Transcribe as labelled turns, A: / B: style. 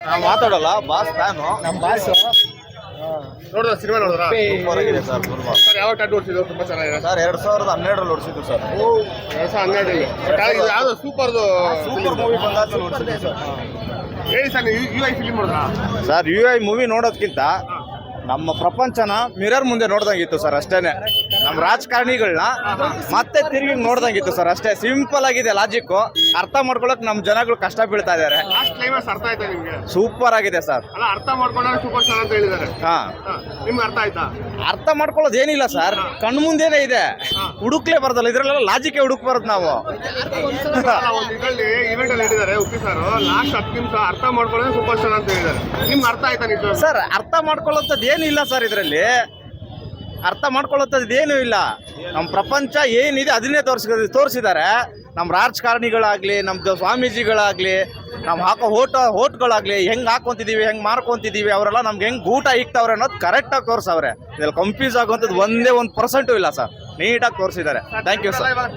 A: ನಾವು ಮಾತಾಡಲ್ಲ boss fan
B: ನಮ್ಮ ಬಾಸ್
C: ನೋಡಿದ್ರ ಸಿನಿಮಾ ನೋಡಿದ್ರ
A: ಹೊರಗಿದೆ ಆಗಿದೆ ಸರ್
C: ಸರ್ ಯಾವ ಟಾಟು ಓಡಿಸಿದ್ರು ತುಂಬಾ ಚೆನ್ನಾಗಿದೆ.
A: ಸರ್ ಎರಡ್ ಸಾವಿರದ ಹನ್ನೆರಡರಲ್ಲಿ ಓಡಿಸಿದ್ದು ಸರ್
C: ಎರಡ್ ಸಾವಿರದ ಹನ್ನೆರಡರಲ್ಲಿ. ಇದು ಯಾವ್ದು ಸೂಪರ್ದು
A: ಸೂಪರ್ ಮೂವಿ ಬಂದಾದ್ಮೇಲೆ ಓಡಿಸಿದ್ರು ಸರ್
C: ಹೇಳಿ ಸರ್ ನೀವು ಯು ಐ ಫಿಲಿಮ್ ನೋಡಿದ್ರ
A: ಸರ್ ಯು ಐ ಮೂವಿ ನೋಡೋದಕ್ಕಿಂತ ನಮ್ಮ ಪ್ರಪಂಚನ ಮಿರರ್ ಮುಂದೆ ನೋಡ್ದಂಗಿತ್ತು ಸರ್ ಅಷ್ಟೇನೆ. ನಮ್ಮ ರಾಜಕಾರಣಿಗಳನ್ನ ಮತ್ತೆ ತಿರುಗಿ ನೋಡ್ದಂಗಿತ್ತು ಸರ್. ಅಷ್ಟೇ ಸಿಂಪಲ್ ಆಗಿದೆ ಲಾಜಿಕ್ ಅರ್ಥ ಮಾಡ್ಕೊಳಕ್ ನಮ್ಮ ಜನಗಳು ಕಷ್ಟ ಬೀಳ್ತಾ
C: ಕ್ಲೈಮ್ಯಾಕ್ಸ್ ಅರ್ಥ ಆಯ್ತಾ ನಿಮ್ಗೆ?
A: ಸೂಪರ್ ಆಗಿದೆ ಸರ್.
C: ಅಲ್ಲ ಅರ್ಥ ಮಾಡ್ಕೊಂಡ್ರೆ ಸೂಪರ್ ಸ್ಟಾರ್ ಅಂತ ಹೇಳಿದ್ದಾರೆ
A: ಹಾ.
C: ನಿಮ್ಗೆ ಅರ್ಥ ಆಯ್ತಾ?
A: ಅರ್ಥ ಮಾಡ್ಕೊಳ್ಳೋದು ಏನಿಲ್ಲ ಸರ್ ಕಣ್ಮುಂದೇನೆ ಮುಂದೆನೇ ಇದೆ ಹುಡುಕ್ಲೇ ಬರೋದಲ್ಲ. ಇದ್ರಲ್ಲೆಲ್ಲ ಲಾಜಿಕ್ ಬರುತ್ತೆ ನಾವು.
C: ಒಂದು ಇವೆಂಟ್ ಅಲ್ಲಿ ಹೇಳಿದ್ದಾರೆ ಉಪ್ಪಿ ಸರ್. ಲಾಸ್ಟ್ ಹತ್ತು ನಿಮಿಷ ಅರ್ಥ ಮಾಡ್ಕೊಳ್ಳೋದ್ ಸೂಪರ್ ಸ್ಟಾರ್ ಅಂತ ಹೇಳಿದ್ದಾರೆ ನಿಮ್ಗೆ ಅರ್ಥ ಆಯ್ತಾ ನಿಜ
A: ಸರ್ ಅರ್ಥ ಮಾಡ್ಕೊಳ್ಳೋಂಥದ್ದು ಏನಿಲ್ಲ ಸರ್ ಇದರಲ್ಲಿ. ಅರ್ಥ ಮಾಡ್ಕೊಳ್ಳೋಂಥದ್ದು ಏನೂ ಇಲ್ಲ. ನಮ್ಮ ಪ್ರಪಂಚ ಏನಿದೆ ಅದನ್ನೇ ತೋರಿಸ ತೋರಿಸಿದ್ದಾರೆ. ನಮ್ಮ ರಾಜಕಾರಣಿಗಳಾಗಲಿ, ನಮ್ಮ ಸ್ವಾಮೀಜಿಗಳಾಗಲಿ ನಾವು ಹಾಕೋ ಓಟ ಹೋಟ್ಗಳಾಗಲಿ ಹೆಂಗೆ ಹಾಕೊಂತಿದ್ದೀವಿ ಹೆಂಗೆ ಮಾರ್ಕೊತಿದ್ದೀವಿ ಅವರೆಲ್ಲ ನಮ್ಗೆ ಹೆಂಗೆ ಊಟ ಇಕ್ತವ್ರೆ ಅನ್ನೋದು ಕರೆಕ್ಟಾಗಿ ತೋರಿಸವ್ರೆ. ಇದ್ರಲ್ಲಿ ಕನ್ಫ್ಯೂಸ್ ಆಗುವಂಥದ್ದು ಒಂದೇ ಒಂದು ಪರ್ಸೆಂಟು ಇಲ್ಲ ಸರ್. ನೀಟಾಗಿ ತೋರಿಸಿದ್ದಾರೆ. Thank you sir